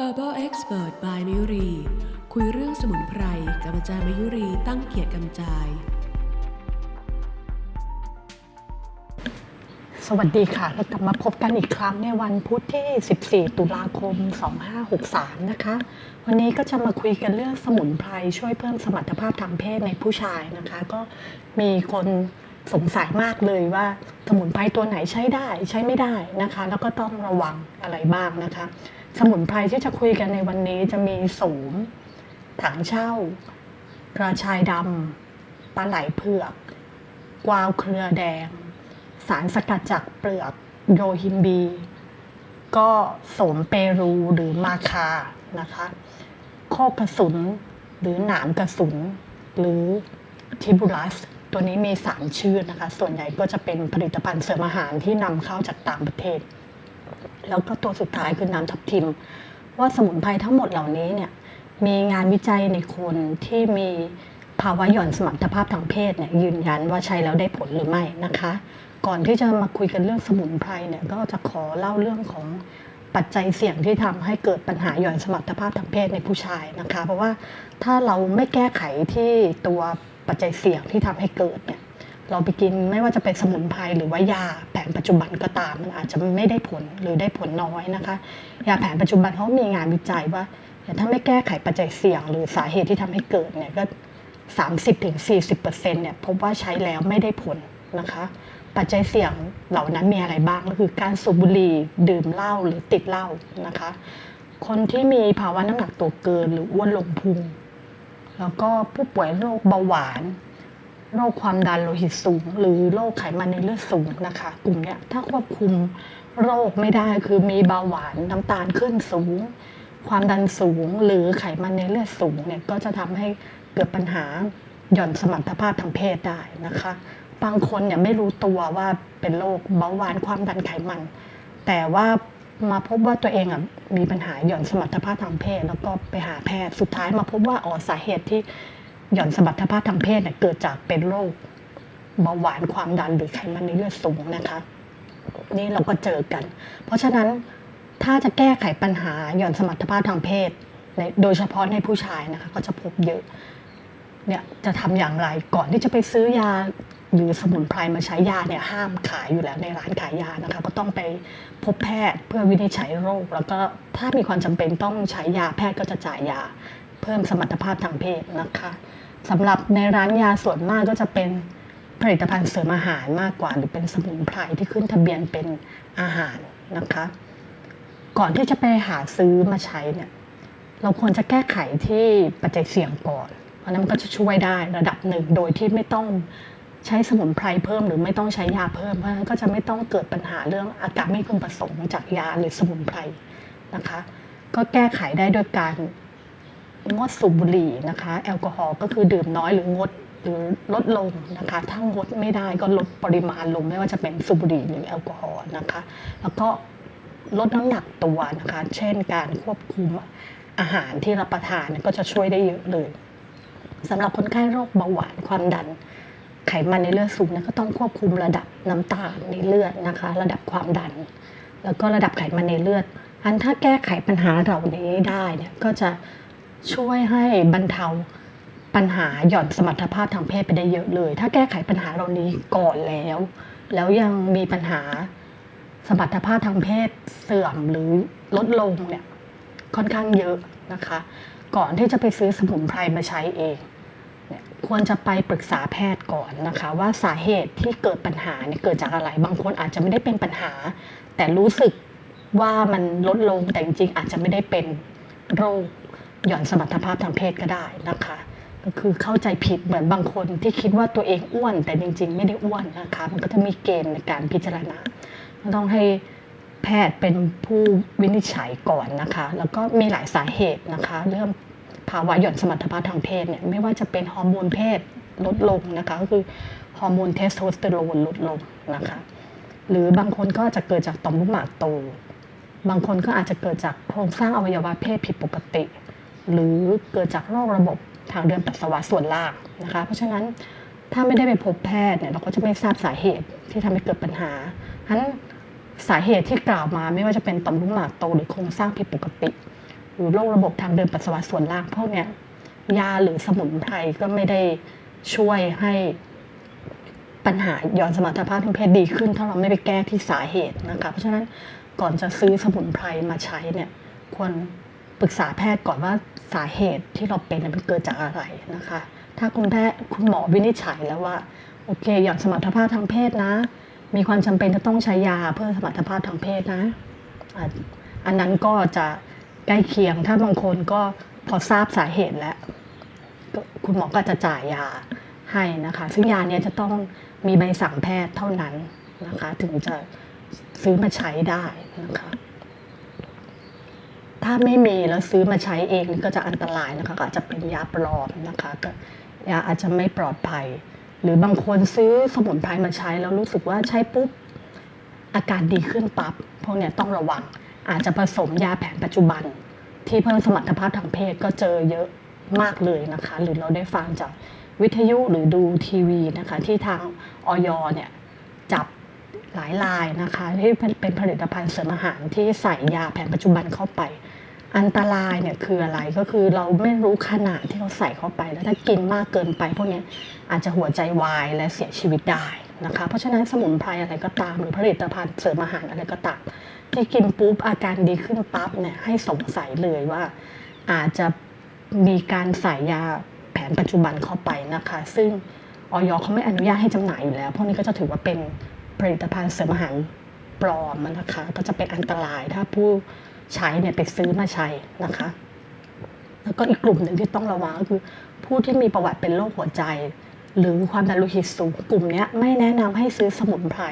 Herbal Expert by มยุรี คุยเรื่องสมุนไพรกับอาจารย์มยุรีตั้งเกียรติกำจาย สวัสดีค่ะเรากลับมาพบกันอีกครั้งในวันพุธที่ 14 ตุลาคม 2563 นะคะ วันนี้ก็จะมาคุยกันเรื่องสมุนไพรช่วยเพิ่มสมรรถภาพทางเพศในผู้ชายนะคะ ก็มีคนสงสัยมากเลยว่าสมุนไพรตัวไหนใช้ได้ใช้ไม่ได้นะคะ แล้วก็ต้องระวังอะไรบ้างนะคะ สมุนไพรที่จะคุยกันในวันนี้จะมีโสม ถังเช่ากระชายดำปลาไหลเผือก กวาวเครือแดง สารสกัดจากเปลือกโรฮิมบี ก็โสมเปรูหรือมาคานะคะ โคกกระสุน หรือหนามกระสุน หรือทิบูลัส ตัวนี้มีสามชื่อนะคะ ส่วนใหญ่ก็จะเป็นผลิตภัณฑ์เสริมอาหารที่นำเข้าจากต่างประเทศ แล้วก็ตัวสุดท้ายคือน้ำทับทิม ว่าสมุนไพรทั้งหมดเหล่านี้เนี่ยมีงานวิจัยในคนที่มีภาวะหย่อนสมรรถภาพทางเพศเนี่ยยืนยันว่าใช้แล้วได้ผลหรือไม่นะคะ ก่อนที่จะมาคุยกันเรื่องสมุนไพรเนี่ยก็จะขอเล่าเรื่องของปัจจัยเสี่ยงที่ทำให้เกิดปัญหาหย่อนสมรรถภาพทางเพศในผู้ชายนะคะ เพราะว่าถ้าเราไม่แก้ไขที่ตัวปัจจัยเสี่ยงที่ทำให้เกิดเนี่ย เราไปกินไม่ว่าจะเป็นสมุนไพรหรือว่ายาแผนปัจจุบันก็ตามมันอาจจะไม่ได้ผลหรือได้ผลน้อยนะคะ ยาแผนปัจจุบันเขามีงานวิจัยว่าถ้าไม่แก้ไขปัจจัยเสี่ยง หรือสาเหตุที่ทำให้เกิดเนี่ยก็ 30-40%เนี่ยพบว่าใช้แล้วไม่ได้ผลนะคะ ปัจจัยเสี่ยงเหล่านั้นมีอะไรบ้างก็คือการสูบบุหรี่ดื่มเหล้าหรือติดเหล้านะคะ คนที่มีภาวะน้ำหนักตัวเกินหรืออ้วนลงพุงแล้วก็ผู้ป่วยโรคเบาหวาน โรคความดันโลหิตสูง หรือโรคไขมันในเลือดสูงนะคะ กลุ่มเนี้ยถ้าควบคุมโรคไม่ได้คือมีเบาหวานน้ำตาลขึ้นสูง ความดันสูงหรือไขมันในเลือดสูงเนี่ยก็จะทำให้เกิดปัญหาหย่อนสมรรถภาพทางเพศได้นะคะ บางคนเนี่ยไม่รู้ตัวว่าเป็นโรคเบาหวานความดันไขมัน แต่ว่ามาพบว่าตัวเองอะมีปัญหาหย่อนสมรรถภาพทางเพศ แล้วก็ไปหาแพทย์สุดท้ายมาพบว่าอ๋อสาเหตุที่ หย่อนสมรรถภาพทางเพศเนี่ยเกิดจากเป็นโรคเบาหวานความดันหรือไขมันในเลือดสูงนะคะ นี่เราก็เจอกัน เพราะฉะนั้นถ้าจะแก้ไขปัญหาหย่อนสมรรถภาพทางเพศในโดยเฉพาะในผู้ชายนะคะ ก็จะพบเยอะเนี่ยจะทำอย่างไรก่อนที่จะไปซื้อยาหรือสมุนไพรมาใช้ยาเนี่ยห้ามขายอยู่แล้วในร้านขายยานะคะ ก็ต้องไปพบแพทย์เพื่อวินิจฉัยโรค แล้วก็ถ้ามีความจำเป็นต้องใช้ยาแพทย์ก็จะจ่ายยา เพิ่มสมรรถภาพทางเพศนะคะ สำหรับในร้านยาส่วนมากก็จะเป็นผลิตภัณฑ์เสริมอาหารมากกว่า หรือเป็นสมุนไพรที่ขึ้นทะเบียนเป็นอาหารนะคะ ก่อนที่จะไปหาซื้อมาใช้เนี่ยเราควรจะแก้ไขที่ปัจจัยเสี่ยงก่อนเพราะนั้นมันก็จะช่วยได้ระดับหนึ่งโดยที่ไม่ต้องใช้สมุนไพรเพิ่มหรือไม่ต้องใช้ยาเพิ่มเพราะนั้นก็จะไม่ต้องเกิดปัญหาเรื่องอาการไม่พึงประสงค์จากยาหรือสมุนไพรนะคะ ก็แก้ไขได้โดยการ งดสูบบุหรี่นะคะ แอลกอฮอล์ก็คือดื่มน้อยหรืองดหรือลดลงนะคะถ้างดไม่ได้ก็ลดปริมาณลงไม่ว่าจะเป็นสูบบุหรี่หรือแอลกอฮอล์นะคะ แล้วก็ลดน้ำหนักตัวนะคะ เช่นการควบคุมอาหารที่รับประทานก็จะช่วยได้เยอะเลยสำหรับคนไข้โรคเบาหวานความดัน ไขมันในเลือดสูงนยก็ต้องควบคุมระดับน้ำตาลในเลือดนะคะ ระดับความดัน แล้วก็ระดับไขมันในเลือดอันถ้าแก้ไขปัญหาเหล่านี้ได้เนี่ยก็จะ ช่วยให้บรรเทาปัญหาหย่อนสมรรถภาพทางเพศไปได้เยอะเลย ถ้าแก้ไขปัญหาเหล่านี้ก่อนแล้ว แล้วยังมีปัญหาสมรรถภาพทางเพศเสื่อมหรือลดลงเนี่ยค่อนข้างเยอะนะคะ ก่อนที่จะไปซื้อสมุนไพรมาใช้เองเนี่ยควรจะไปปรึกษาแพทย์ก่อนนะคะ ว่าสาเหตุที่เกิดปัญหาเนี่ยเกิดจากอะไร บางคนอาจจะไม่ได้เป็นปัญหา แต่รู้สึกว่ามันลดลงแต่จริงๆอาจจะไม่ได้เป็นโรค หย่อนสมรรถภาพทางเพศก็ได้นะคะ ก็คือเข้าใจผิดเหมือนบางคนที่คิดว่าตัวเองอ้วน แต่จริง ๆ ไม่ได้อ้วนนะคะ มันก็จะมีเกณฑ์ในการพิจารณาต้องให้แพทย์เป็นผู้วินิจฉัยก่อนนะคะ แล้วก็มีหลายสาเหตุนะคะ เรื่องภาวะหย่อนสมรรถภาพทางเพศเนี่ยไม่ว่าจะเป็นฮอร์โมนเพศลดลงนะคะ ก็คือฮอร์โมนเทสโทสเตอโรนลดลงนะคะ หรือบางคนก็จะเกิดจากต่อมลูกหมากโต บางคนก็อาจจะเกิดจากโครงสร้างอวัยวะเพศผิดปกติ หรือเกิดจากโรคระบบทางเดินปัสสาวะส่วนล่างนะคะ เพราะฉะนั้นถ้าไม่ได้ไปพบแพทย์เนี่ยเราก็จะไม่ทราบสาเหตุที่ทำให้เกิดปัญหาฉะนั้นสาเหตุที่กล่าวมาไม่ว่าจะเป็นต่อมลูกหมากโตหรือโครงสร้างผิดปกติ หรือโรคระบบทางเดินปัสสาวะส่วนล่างพวกเนี้ยยาหรือสมุนไพรก็ไม่ได้ช่วยให้ปัญหาย้อนสมรรถภาพทางเพศดีขึ้น ถ้าเราไม่ไปแก้ที่สาเหตุนะคะ เพราะฉะนั้นก่อนจะซื้อสมุนไพรมาใช้เนี่ยควร ปรึกษาแพทย์ก่อนว่าสาเหตุที่เราเป็นเนี่ยมันเกิดจากอะไรนะคะ ถ้าคุณแพทย์คุณหมอวินิจฉัยแล้วว่าโอเคหย่อนสมรรถภาพทางเพศนะ มีความจำเป็นจะต้องใช้ยาเพื่อสมรรถภาพทางเพศนะ อันนั้นก็จะใกล้เคียง ถ้าบางคนก็พอทราบสาเหตุแล้ว คุณหมอก็จะจ่ายยาให้นะคะ ซึ่งยาเนี้ยจะต้องมีใบสั่งแพทย์เท่านั้นนะคะ ถึงจะซื้อมาใช้ได้นะคะ ถ้าไม่มีแล้วซื้อมาใช้เองนี่ก็จะอันตรายนะคะอาจจะเป็นยาปลอมนะคะก็ยาอาจจะไม่ปลอดภัย หรือบางคนซื้อสมุนไพรมาใช้แล้วรู้สึกว่าใช้ปุ๊บอาการดีขึ้นปับ๊บพวกเนี้ยต้องระวัง อาจจะผสมยาแผนปัจจุบัน ที่เพิ่มสมรรถภาพทางเพศก็เจอเยอะมากเลยนะคะ หรือเราได้ฟังจากวิทยุหรือดูทีวีนะคะ ที่ทางออยเนี่ยจับหลายรายนะคะ ที่เป็นผลิตภัณฑ์เสริมอาหารที่ใส่ยาแผนปัจจุบันเข้าไป อันตรายเนี่ยคืออะไรก็คือเราไม่รู้ขนาดที่เราใส่เข้าไป แล้วถ้ากินมากเกินไป พวกนี้อาจจะหัวใจวายและเสียชีวิตได้นะคะ เพราะฉะนั้นสมุนไพรอะไรก็ตาม หรือผลิตภัณฑ์เสริมอาหารอะไรก็ตาม ที่กินปุ๊บอาการดีขึ้นปั๊บเนี่ยให้สงสัยเลยว่า อาจจะมีการใส่ยาแผนปัจจุบันเข้าไปนะคะ ซึ่งออยเขาไม่อนุญาตให้จำหน่ายอยู่แล้ว พวกนี้ก็จะถือว่าเป็นผลิตภัณฑ์เสริมอาหารปลอมนะคะ ก็จะเป็นอันตรายถ้าผู้ ใช้เนี่ยไปซื้อมาใช้นะคะ แล้วก็อีกกลุ่มหนึ่งที่ต้องระวังก็คือ ผู้ที่มีประวัติเป็นโรคหัวใจ หรือความดันโลหิตสูงกลุ่มนี้ไม่แนะนำให้ซื้อสมุนไพร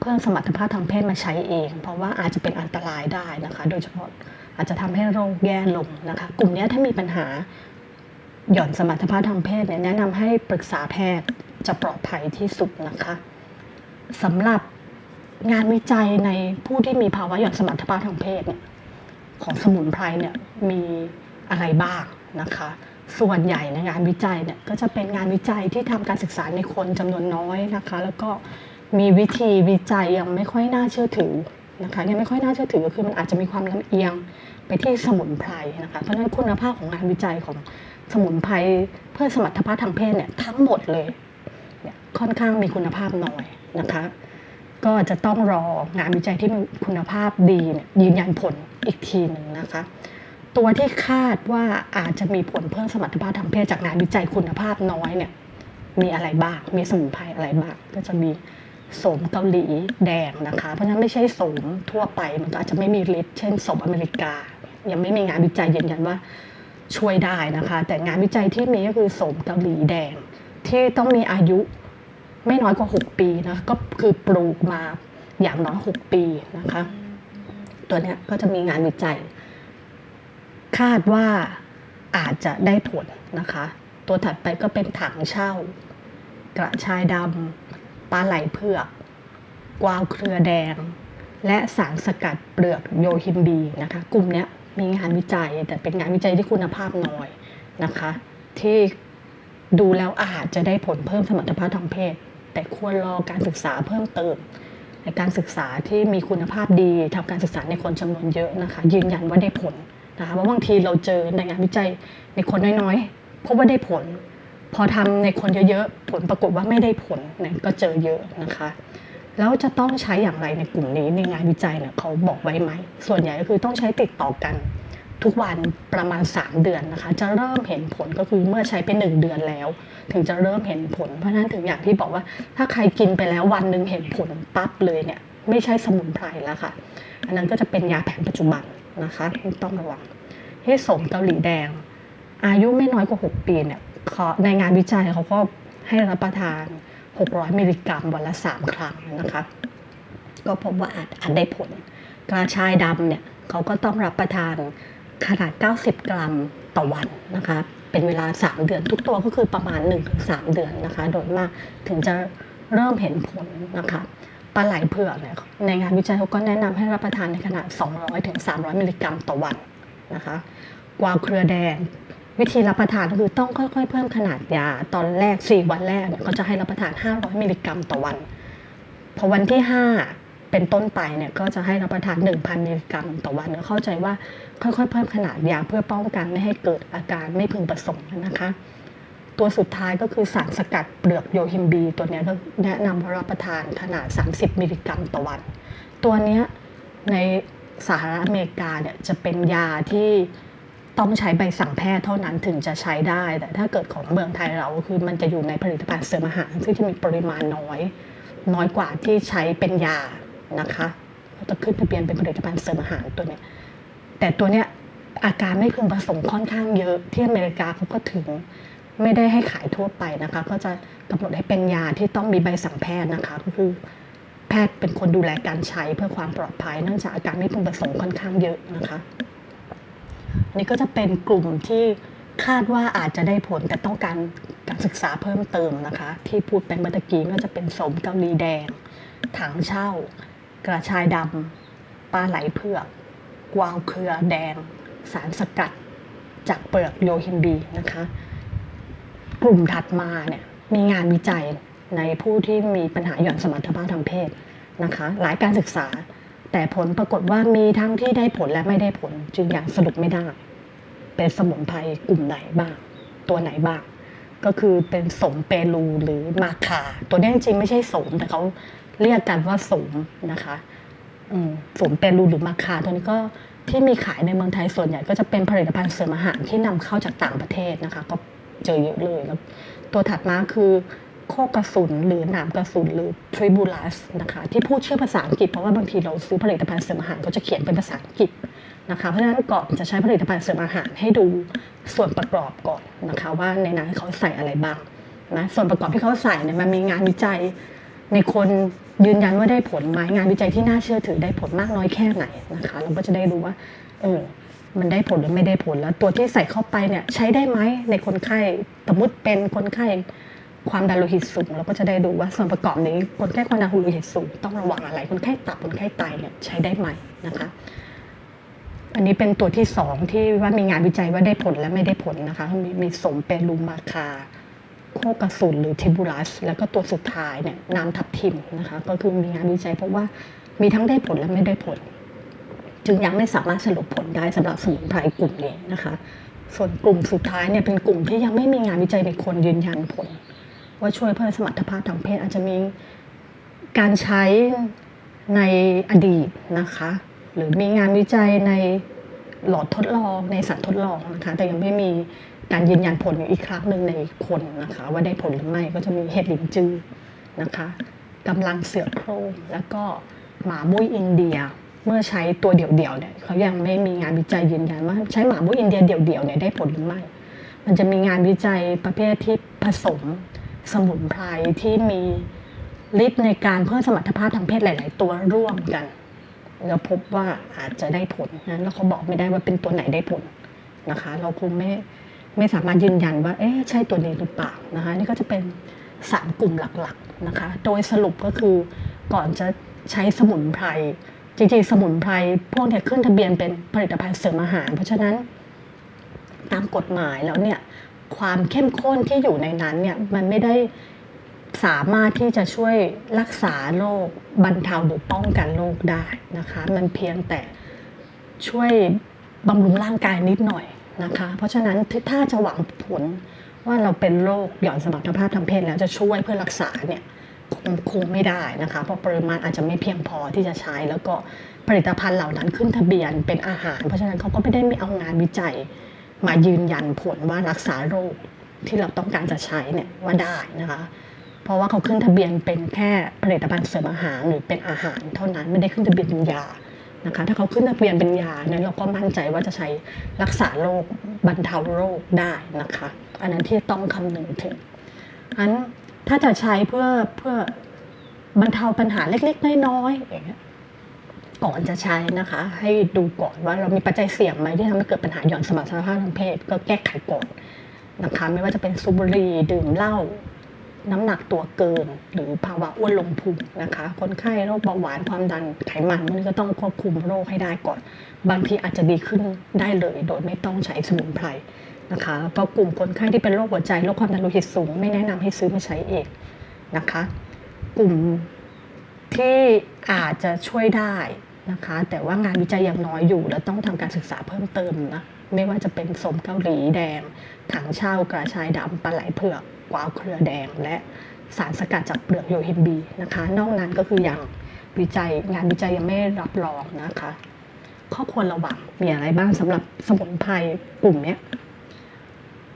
เพิ่มสมรรถภาพทางเพศมาใช้เอง เพราะว่าอาจจะเป็นอันตรายได้นะคะ โดยเฉพาะอาจจะทำให้โรคแย่ลงนะคะ กลุ่มนี้ถ้ามีปัญหาหย่อนสมรรถภาพทางเพศเนี่ยแนะนำให้ปรึกษาแพทย์จะปลอดภัยที่สุดนะคะสำหรับ งานวิจัยในผู้ที่มีภาวะหย่อนสมรรถภาพทางเพศเนี่ยของสมุนไพรเนี่ยมีอะไรบ้างนะคะ ส่วนใหญ่ในงานวิจัยเนี่ยก็จะเป็นงานวิจัยที่ทำการศึกษาในคนจำนวนน้อยนะคะ แล้วก็มีวิธีวิจัยยังไม่ค่อยน่าเชื่อถือนะคะยังไม่ค่อยน่าเชื่อถือก็คือมันอาจจะมีความลำเอียงไปที่สมุนไพรนะคะเพราะฉะนั้นคุณภาพของงานวิจัยของสมุนไพรเพื่อสมรรถภาพทางเพศเนี่ยทั้งหมดเลยเนี่ยค่อนข้างมีคุณภาพน้อยนะคะ ก็จะต้องรองานวิจัยที่มีคุณภาพดีเนี่ยยืนยันผลอีกทีหนึ่งนะคะ ตัวที่คาดว่าอาจจะมีผลเพิ่มสมรรถภาพทางเพศจากงานวิจัยคุณภาพน้อยเนี่ยมีอะไรบ้าง มีสมุนไพรอะไรบ้าง ก็จะมีโสมเกาหลีแดงนะคะ เพราะฉะนั้นไม่ใช่โสมทั่วไป มันก็อาจจะไม่มีฤทธิ์เช่นโสมอเมริกา ยังไม่มีงานวิจัยยืนยันว่าช่วยได้นะคะ แต่งานวิจัยที่มีก็คือโสมเกาหลีแดง ที่ต้องมีอายุ ไม่น้อยกว่า 6 ปีนะก็คือปลูกมาอย่างน้อย 6 ปีนะคะ ตัวเนี้ยก็จะมีงานวิจัย คาดว่าอาจจะได้ผลนะคะ ตัวถัดไปก็เป็นถังเช่า กระชายดำปลาไหลเผือก กวาวเครือแดง และสารสกัดเปลือกโยฮิมบีนะคะ กลุ่มนี้มีงานวิจัย แต่เป็นงานวิจัยที่คุณภาพน้อยนะคะ ที่ดูแล้วอาจจะได้ผลเพิ่มสมรรถภาพทางเพศ แต่ควรรอการศึกษาเพิ่มเติมในการศึกษาที่มีคุณภาพดีทำการศึกษาในคนจำนวนเยอะนะคะ ยืนยันว่าได้ผลนะคะเพราะบางทีเราเจอในงานวิจัยในคนน้อยๆพบว่าได้ผล พอทำในคนเยอะๆผลปรากฏว่าไม่ได้ผลเนี่ยก็เจอเยอะนะคะแล้วจะต้องใช้อย่างไรในกลุ่มนี้ในงานวิจัยเนี่ยเขาบอกไว้ไหม ส่วนใหญ่ก็คือต้องใช้ติดต่อกัน ทุกวันประมาณ 3 เดือนนะคะ จะเริ่มเห็นผลก็คือเมื่อใช้เป็น 1 เดือนแล้ว ถึงจะเริ่มเห็นผล เพราะฉะนั้นถึงอย่างที่บอกว่าถ้าใครกินไปแล้ววันหนึ่งเห็นผลปั๊บเลยเนี่ยไม่ใช่สมุนไพรแล้วค่ะ อันนั้นก็จะเป็นยาแผนปัจจุบันนะคะต้องระวังให้สมเกาหลีแดง อายุไม่น้อยกว่า 6 ปีเนี่ยขาในงานวิจัยเขาก็ให้รับประทาน 600 มิลลิกรัมวันละ 3 ครั้งนะคะ ก็พบว่าอาจอาจได้ผล กระชายดำเนี่ยเขาก็ต้องรับประทานขนาด 90 กรัมต่อวันนะคะ เป็นเวลา 3 เดือน ทุกตัวก็คือประมาณ 1-3 เดือนนะคะ โดยมากถึงจะเริ่มเห็นผลนะคะปลาไหลเผือกเนี่ยในงานวิจัยเขาก็แนะนำให้รับประทานในขนาด 200-300 มิลลิกรัมต่อวันนะคะกวาวเครือแดง วิธีรับประทานก็คือต้องค่อยๆ เพิ่มขนาดยาตอนแรก 4 วันแรกเนี่ยเขาจะให้รับประทาน 500 มิลลิกรัมต่อวัน พอวันที่ 5 เป็นต้นไปเนี่ยก็จะให้รับประทาน 1,000มิลลิกรัมต่อวันก็เข้าใจว่าค่อยๆเพิ่มขนาดยาเพื่อป้องกันไม่ให้เกิดอาการไม่พึงประสงค์นะคะตัวสุดท้ายก็คือสารสกัดเปลือกโยฮิมบี ตัวนี้ก็แนะนำรับประทานขนาด 30 มิลลิกรัมต่อวัน ตัวนี้ในสหรัฐอเมริกาเนี่ยจะเป็นยาที่ต้องใช้ใบสั่งแพทย์เท่านั้นถึงจะใช้ได้ แต่ถ้าเกิดของเมืองไทยเราคือมันจะอยู่ในผลิตภัณฑ์เสริมอาหาร ซึ่งจะมีปริมาณน้อย น้อยกว่าที่ใช้เป็นยา นะคะเขาจะขึ้นทะเบียนเป็นผลิตภัณฑ์เสริมอาหารตัวเนี้ยแต่ตัวเนี้ยอาการไม่พึงประสงค์ค่อนข้างเยอะที่อเมริกาเขาก็ถึงไม่ได้ให้ขายทั่วไปนะคะก็จะกำหนดให้เป็นยาที่ต้องมีใบสั่งแพทย์นะคะ ก็คือแพทย์เป็นคนดูแลการใช้เพื่อความปลอดภัยเนื่องจากอาการไม่พึงประสงค์ค่อนข้างเยอะนะคะอันนี้ก็จะเป็นกลุ่มที่คาดว่าอาจจะได้ผลแต่ต้องการการศึกษาเพิ่มเติมนะคะ ที่พูดไปเมื่อตะกี้ก็จะเป็นสมเกาหลีแดงถังเช่า กระชายดำปลาไหลเผือก กวาวเครือแดง สารสกัด จากเปลือกโยฮิมบีนะคะ กลุ่มถัดมาเนี่ยมีงานวิจัยในผู้ที่มีปัญหาหย่อนสมรรถภาพทางเพศนะคะ หลายการศึกษา แต่ผลปรากฏว่ามีทั้งที่ได้ผลและไม่ได้ผล จึงยังสรุปไม่ได้ เป็นสมุนไพรกลุ่มไหนบ้าง ตัวไหนบ้าง ก็คือเป็นสมเปรูหรือมาคา ตัวนี้จริงๆไม่ใช่สมแต่เขา เรียกกันว่าสมนะคะสมเปรูหรือมาคาตัวนี้ก็ที่มีขายในเมืองไทยส่วนใหญ่ก็จะเป็นผลิตภัณฑ์เสริมอาหารที่นำเข้าจากต่างประเทศนะคะ ก็เจอเยอะเลยแล้วตัวถัดมาคือโคกระสุนหรือหนามกระสุนหรือทริบูลัสนะคะที่พูดชื่อภาษาอังกฤษเพราะว่าบางทีเราซื้อผลิตภัณฑ์เสริมอาหารก็จะเขียนเป็นภาษาอังกฤษนะคะเพราะฉะนั้นก่อนจะใช้ผลิตภัณฑ์เสริมอาหารให้ดูส่วนประกอบก่อนนะคะ ว่าในนั้นเขาใส่อะไรบ้างนะส่วนประกอบที่เขาใส่เนี่ยมันมีงานวิจัย ในคนยืนยันว่าได้ผลไหมงานวิจัยที่น่าเชื่อถือได้ผลมากน้อยแค่ไหนนะคะ เราก็จะได้รู้ว่าเออมันได้ผลหรือไม่ได้ผลแล้ว ตัวที่ใส่เข้าไปเนี่ยใช้ได้ไหมในคนไข้สมมติเป็นคนไข้ความดันโลหิตสูงเราก็จะได้ดูว่าส่วนประกอบนี้คนไข้ความดันโลหิตสูงต้องระวังอะไร คนไข้ตับคนไข้ไตเนี่ยใช้ได้ไหมนะคะอันนี้เป็นตัวที่สองที่ว่ามีงานวิจัยว่าได้ผลและไม่ได้ผลนะคะมีมีสมเปรูมาคา โคกระสุนหรือทิบูลัส แล้วก็ตัวสุดท้ายเนี่ยน้ำทับทิมนะคะก็คือมีงานวิจัยเพราะว่ามีทั้งได้ผลและไม่ได้ผล จึงยังไม่สามารถสรุปผลได้สำหรับสมุนไพรกลุ่มนี้นะคะ ส่วนกลุ่มสุดท้ายเนี่ยเป็นกลุ่มที่ยังไม่มีงานวิจัยในคนยืนยันผล ว่าช่วยเพิ่มสมรรถภาพทางเพศอาจจะมีการใช้ในอดีตนะคะ หรือมีงานวิจัยในหลอดทดลองในสัตว์ทดลองนะคะแต่ยังไม่มี การยืนยันผลอีกครั้งหนึ่งในคนนะคะ ว่าได้ผลหรือไม่ก็จะมีเห็ดหลินจือนะคะกำลังเสือโคร่งแล้วก็หมามุ้ยอินเดียเมื่อใช้ตัวเดี่ยวๆเนี่ยเขายังไม่มีงานวิจัยยืนยันว่าใช้หมามุ้ยอินเดียเดี่ยวๆเนี่ยได้ผลหรือไม่ มันจะมีงานวิจัยประเภทที่ผสมสมุนไพรที่มีฤทธิ์ในการเพิ่มสมรรถภาพทางเพศหลาย ๆ ตัวร่วมกัน แล้วพบว่าอาจจะได้ผลนะแล้วเขาบอกไม่ได้ว่าเป็นตัวไหนได้ผลนะคะ เราคงไม่ ไม่สามารถยืนยันว่าเอ๊ะใช่ตัวนี้หรือเปล่านะคะนี่ก็จะเป็นสามกลุ่มหลักๆนะคะ โดยสรุปก็คือก่อนจะใช้สมุนไพรจริงๆสมุนไพรพวกเนี้ยขึ้นทะเบียนเป็นผลิตภัณฑ์เสริมอาหาร เพราะฉะนั้นตามกฎหมายแล้วเนี่ยความเข้มข้นที่อยู่ในนั้นเนี่ยมันไม่ได้สามารถที่จะช่วยรักษาโรคบรรเทาหรือป้องกันโรคได้นะคะ มันเพียงแต่ช่วยบำรุงร่างกายนิดหน่อย นะคะ เพราะฉะนั้นถ้าจะหวังผลว่าเราเป็นโรคหย่อนสมรรถภาพทางเพศแล้วจะช่วยเพื่อรักษาเนี่ยคงคงไม่ได้นะคะ เพราะปริมาณอาจจะไม่เพียงพอที่จะใช้แล้วก็ผลิตภัณฑ์เหล่านั้นขึ้นทะเบียนเป็นอาหาร เพราะฉะนั้นเขาก็ไม่ได้มีเอางานวิจัย มายืนยันผลว่ารักษาโรคที่เราต้องการจะใช้เนี่ยว่าได้นะคะ เพราะว่าเขาขึ้นทะเบียนเป็นแค่ผลิตภัณฑ์เสริมอาหารหรือเป็นอาหาร เท่านั้นไม่ได้ขึ้นทะเบียนเป็นยา นะคะถ้าเขาขึ้นทะเบียนเป็นยานั้นเราก็มั่นใจว่าจะใช้รักษาโรคบรรเทาโรคได้นะคะ อันนั้นที่ต้องคำนึงถึงอันถ้าจะใช้เพื่อเพื่อบรรเทาปัญหาเล็กๆน้อยๆอย่างเงี้ยก่อนจะใช้นะคะ ให้ดูก่อนว่าเรามีปัจจัยเสี่ยงไหมที่ทำให้เกิดปัญหาหย่อนสมรรถภาพทางเพศ ก็แก้ไขก่อนนะคะไม่ว่าจะเป็นสูบบุหรี่ดื่มเหล้า น้ำหนักตัวเกิน หรือภาวะอ้วนลงพุงนะคะ คนไข้โรคเบาหวานความดันไขมันมันก็ต้องควบคุมโรคให้ได้ก่อน บางทีอาจจะดีขึ้นได้เลย โดยไม่ต้องใช้สมุนไพรนะคะแล้วก็กลุ่มคนไข้ที่เป็นโรคหัวใจโรคความดันโลหิตสูง ไม่แนะนำให้ซื้อมาใช้เองนะคะ กลุ่มที่อาจจะช่วยได้นะคะ แต่ว่างานวิจัยยังน้อยอยู่ และต้องทำการศึกษาเพิ่มเติมนะไม่ว่าจะเป็นสมเกาหลีแดง ถังเช่ากระชายดำปลาไหลเผือกกวาวเครือแดง และสารสกัดจากเปลือกโยฮินบีนะคะ นอกนั้นก็คืออยังวิจัยงานวิจัยยังไม่รับรองนะคะ ข้อควรระวังมีอะไรบ้างสำหรับสมุนไพรกลุ่มนี้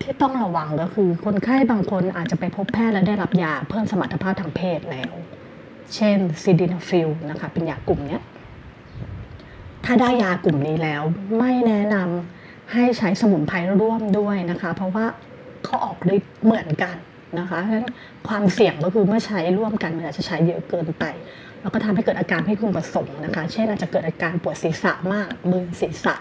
ที่ต้องระวังก็คือคนไข้บางคนอาจจะไปพบแพทย์และได้รับยาเพิ่มสมรรถภาพทางเพศแล้ว เช่นซิดินาฟิลนะคะเป็นยากลุ่มนี้ถ้าได้ยากลุ่มนี้แล้วไม่แนะนำ ให้ใช้สมุนไพรร่วมด้วยนะคะ เพราะว่าเขาออกฤทธิ์เหมือนกันนะคะฉะนั้นความเสี่ยงก็คือเมื่อใช้ร่วมกันมันอาจจะใช้เยอะเกินไป แล้วก็ทำให้เกิดอาการไม่พึงประสงค์นะคะ เช่นอาจจะเกิดอาการปวดศีรษะมากมึนศีรษะ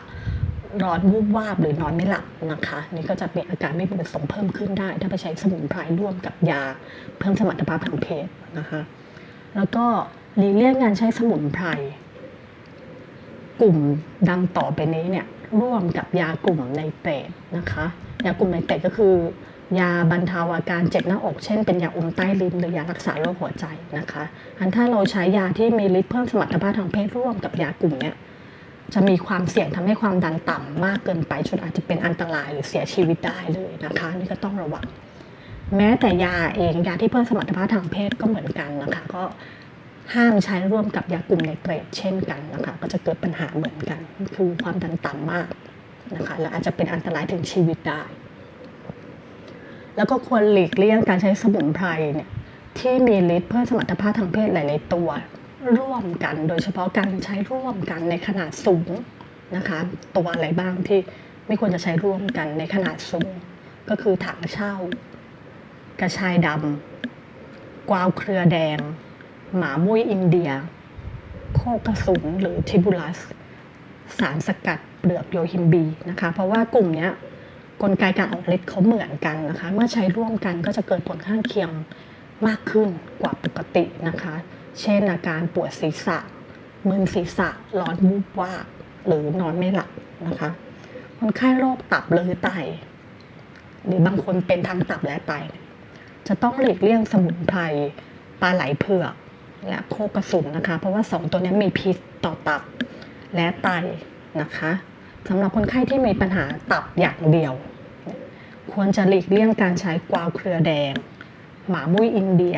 ร้อนวูบวาบหรือนอนไม่หลับนะคะนี่ก็จะมีอาการไม่พึงประสงค์เพิ่มขึ้นได้ ถ้าไปใช้สมุนไพรร่วมกับยา เพิ่มสมรรถภาพทางเพศนะคะ แล้วก็หลีกเลี่ยงการใช้สมุนไพรกลุ่มดังต่อไปนี้เนี่ย ร่วมกับยากลุ่มไนเตรตนะคะ ยากลุ่มไนเตรตก็คือ ยาบรรเทาอาการเจ็บหน้าอก เช่นเป็นยาอมใต้ลิ้นหรือยารักษาโรคหัวใจนะคะอันถ้าเราใช้ยาที่มีฤทธิ์เพิ่มสมรรถภาพทางเพศร่วมกับยากลุ่มเนี้ยจะมีความเสี่ยงทำให้ความดันต่ำมากเกินไปจนอาจจะเป็นอันตรายหรือเสียชีวิตได้เลยนะคะนี่ก็ต้องระวัง แม้แต่ยาเองยาที่เพิ่มสมรรถภาพทางเพศก็เหมือนกันนะคะ ก็ ห้ามใช้ร่วมกับยากลุ่มไนเตรตเช่นกันนะคะก็จะเกิดปัญหาเหมือนกัน คือความดันต่ำมากนะคะและอาจจะเป็นอันตรายถึงชีวิตได้ แล้วก็ควรหลีกเลี่ยงการใช้สมุนไพรเนี่ยที่มีฤทธิ์เพิ่มสมรรถภาพทางเพศหลาย ๆ ตัวร่วมกันโดยเฉพาะการใช้ร่วมกันในขนาดสูงนะคะตัวอะไรบ้างที่ไม่ควรจะใช้ร่วมกันในขนาดสูง ก็คือถังเช่า กระชายดำกวาวเครือแดง หมามุ้ยอินเดีย โคกระสุนหรือทิบูลัส สารสกัดเปลือกโยฮิมบีนะคะ เพราะว่ากลุ่มเนี้ยกลไกการออกฤทธิ์เขาเหมือนกันนะคะ เมื่อใช้ร่วมกันก็จะเกิดผลข้างเคียงมากขึ้นกว่าปกตินะคะ เช่นอาการปวดศีรษะมึนศีรษะร้อนวูบวาบหรือนอนไม่หลับนะคะ คนไข้โรคตับหรือไต หรือบางคนเป็นทั้งตับและไต จะต้องหลีกเลี่ยงสมุนไพรปลาไหลเผือก และโคกระสุนนะคะ เพราะว่าสองตัวนี้มีพิษต่อตับและไตนะคะสำหรับคนไข้ที่มีปัญหาตับอย่างเดียว ควรจะหลีกเลี่ยงการใช้กวาวเครือแดง หมามุ้ยอินเดีย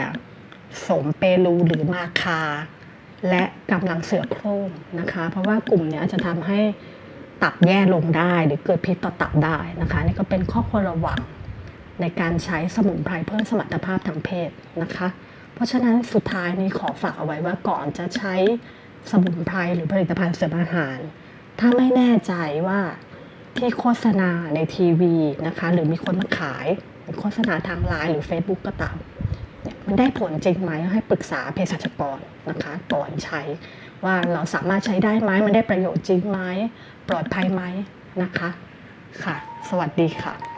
สมเปรูหรือมาคา และกำลังเสือโคร่งนะคะ เพราะว่ากลุ่มนี้จะทำให้ตับแย่ลงได้หรือเกิดพิษต่อตับได้นะคะ นี่ก็เป็นข้อควรระวังในการใช้สมุนไพรเพิ่มสมรรถภาพทางเพศนะคะ เพราะฉะนั้นสุดท้ายนี้ขอฝากเอาไว้ว่าก่อนจะใช้สมุนไพรหรือผลิตภัณฑ์เสริมอาหาร ถ้าไม่แน่ใจว่าที่โฆษณาในทีวีนะคะ หรือมีคนมาขาย โฆษณาทางไลน์หรือ Facebook ก็ตามเนี่ยมันได้ผลจริงไหมให้ปรึกษาเภสัชกรนะคะก่อนใช้ว่าเราสามารถใช้ได้ไหมมันได้ประโยชน์จริงไหมปลอดภัยไหมนะคะ ค่ะ สวัสดีค่ะ